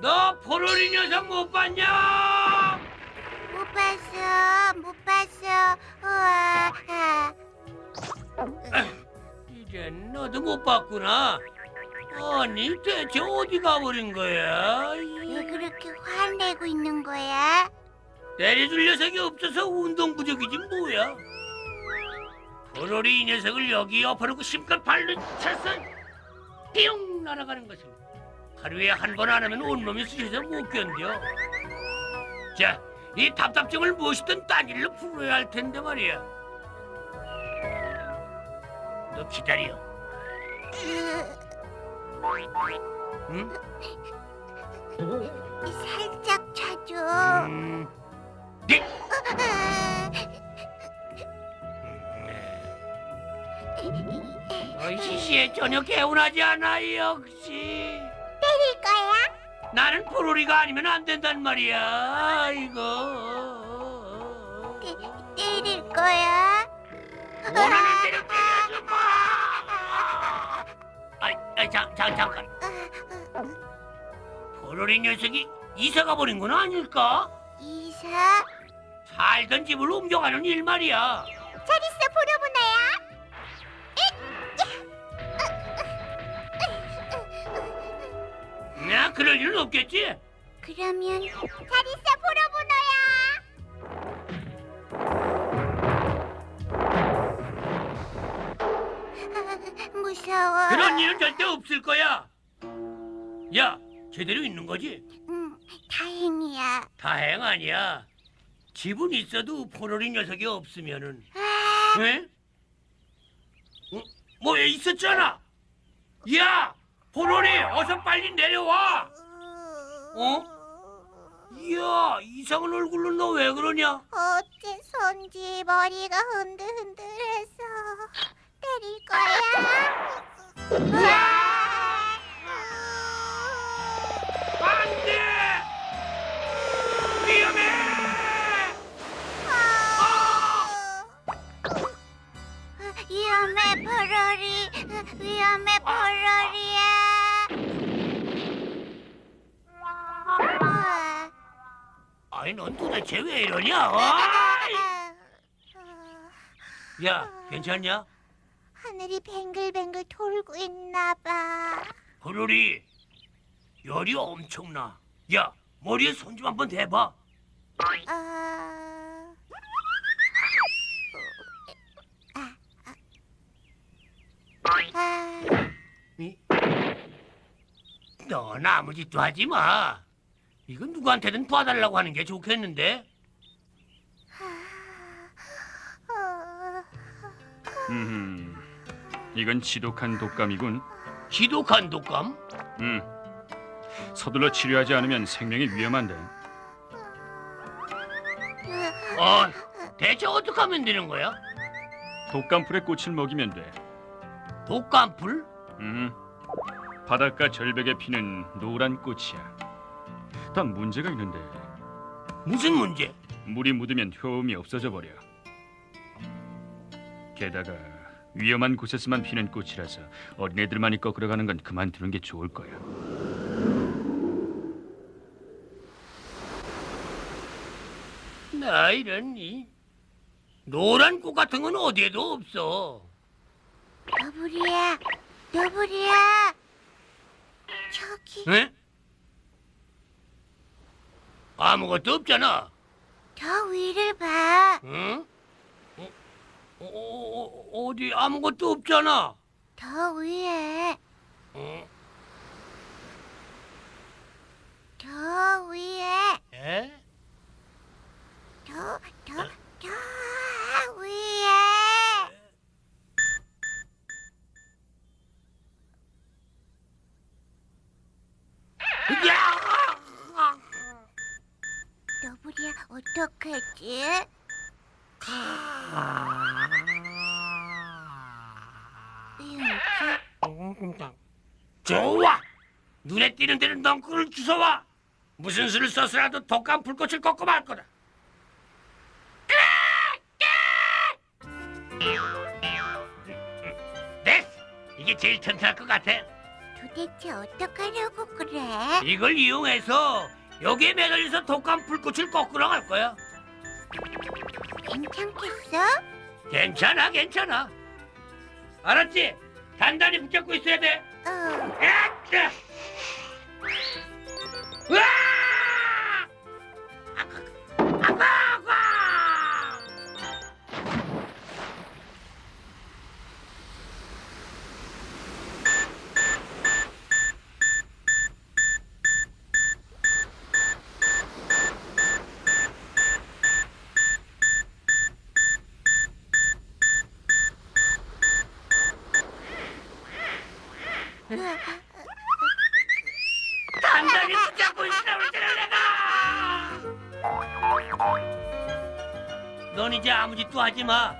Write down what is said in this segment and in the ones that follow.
너 포로리 녀석 못 봤냐? 못 봤어, 못 봤어. 우와. 아. 이제 너도 못 봤구나. 아니 대체 어디 가버린 거야? 왜 그렇게 화내고 있는 거야? 때려줄 녀석이 없어서 운동 부족이지 뭐야? 포로리 이 녀석을 여기 엎어놓고 심껏 발로 차서 띠용 날아가는 것을 하루에 한 번 안 하면 온몸이 쑤셔서 못 견뎌. 자, 이 답답증을 무엇이든 딴 일로 풀어야 할 텐데 말이야. 너 기다려. 응? 살짝 차줘. 음. 네. 어이 시시해 전혀 개운하지 않아 역시. 나는 포로리가 아니면 안 된단 말이야. 때, 때릴 거야? 원하는 대로 때려줘 마. 아이, 아이 잠, 잠, 잠깐. 포로리 녀석이 이사가 버린 건 아닐까? 이사? 살던 집을 옮겨가는 일 말이야. 잘 있어, 보로보나야. 그럴 일은 없겠지. 그러면 잘 있어, 보로보나야. 무서워. 그런 일은 절대 없을 거야. 야, 제대로 있는 거지? 응, 다행이야. 다행 아니야. 집은 있어도 포로리 녀석이 없으면은 아, 왜? 어? 뭐에 있었잖아. 야, 포로리 어서 빨리 내려와. 어? 야, 이상한 얼굴로 너 왜 그러냐? 어째선지 머리가 흔들흔들해서 때릴 거야. 안 아이, 넌 도대체 왜 이러냐? 어이! 야, 괜찮냐? 하늘이 뱅글뱅글 돌고 있나 봐 포로리, 열이 엄청나. 야, 머리에 손 좀 한번 대봐. 아... 아, 아. 아, 넌 아무 짓도 하지 마. 이건 누구한테든 봐달라고 하는 게 좋겠는데. 어, 음, 이건 지독한 독감이군. 지독한 독감? 음, 서둘러 치료하지 않으면 생명이 위험한데. 어, 대체 어떻게 하면 되는 거야? 독감풀에 꽃을 먹이면 돼. 독감풀? 음, 바닷가 절벽에 피는 노란 꽃이야. 단 문제가 있는데 무슨 문제? 물이 묻으면 효험이 없어져 버려. 게다가 위험한 곳에서만 피는 꽃이라서 어린애들만이 꺾으러 가는 건 그만두는 게 좋을 거야. 나 이런 이 노란 꽃 같은 건 어디에도 없어. 너부리야 너부리야 저기 에? 아무것도 없잖아. 저 위를 봐 응? 어, 어, 어, 어디 아무것도 없잖아. 더 위에 어? 더 위에 에? 더 더 더 위에 야! 어떡하지? 이거 좋아. 눈에 띄는 데는 넝쿨을 주워와. 무슨 수를 써서라도 독감 불꽃을 꺾고 말 거다. 이게 제일 튼튼할 것 같아. 도대체 어떡하려고 그래? 이걸 이용해서 여기에 매달려서 독감 불꽃을 거꾸로 갈 거야. 괜찮겠어? 괜찮아, 괜찮아. 알았지? 단단히 붙잡고 있어야 돼. 어. 아까, 단단히 붙잡고 있으라고 했잖아, 내가! 넌 이제 아무 짓도 하지 마.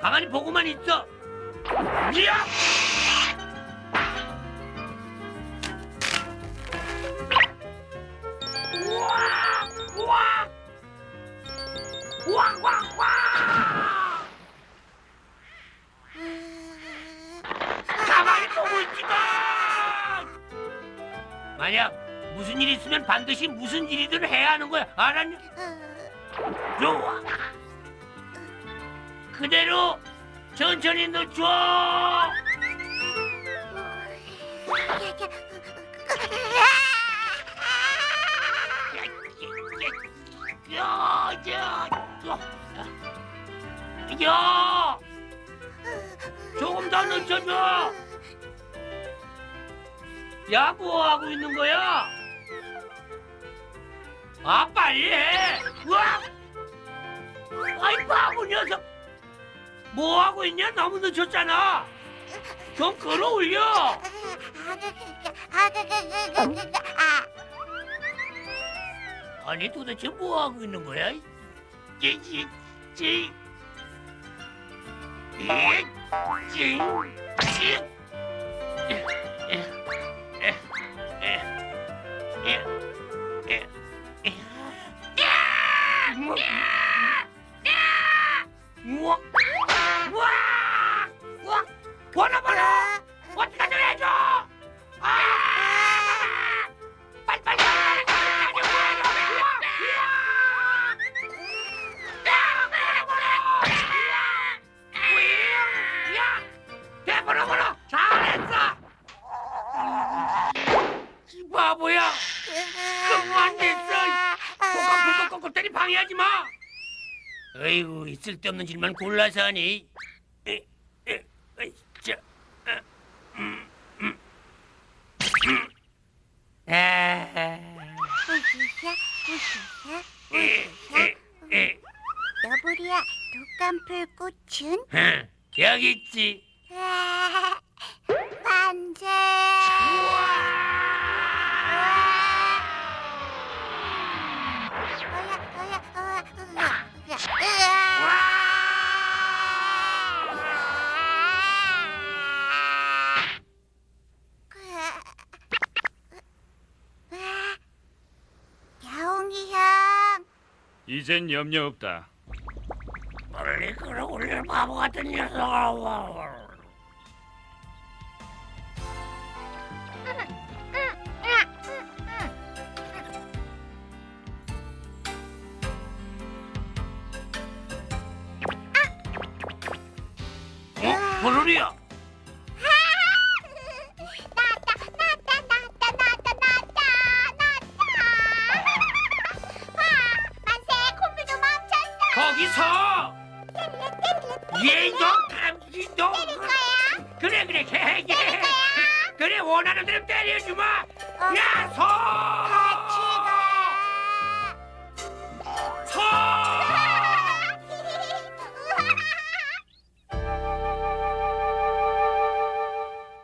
가만히 보고만 있어. 야! 반드시 무슨 일이든 해야 하는 거야. 알았냐? 좋아. 그대로 천천히 넣어줘. 야, 조금 더 늦춰줘. 야, 뭐 하고 있는 거야? 아, 빨리 해. 우와! 아이, 바보 녀석. 뭐 하고 있냐? 너무 늦췄잖아. 좀 끌어올려. 아니, 도대체 뭐 하고 있는 거야? 찌, 찌, 찌. 이, 찌, 찌. 쓸데없는 질문 골라서 하니. 에, 에, 어이, 자, 어, 음, 음, 음. 아, 우시샤, 우시샤, 에, 우시샤. 에, 에, 너구리야, 독감 풀 꽃은? 어, 여기 있지. 아, 이젠 염려 없다. 멀리 끌어올릴 바보 같은 녀석. 어? 보르리야. 너 뭐- 때릴 거야? 그래 그래 개 개. 그래 원하는 대로 때려주마. 어. 야 소. 같이 가. 소.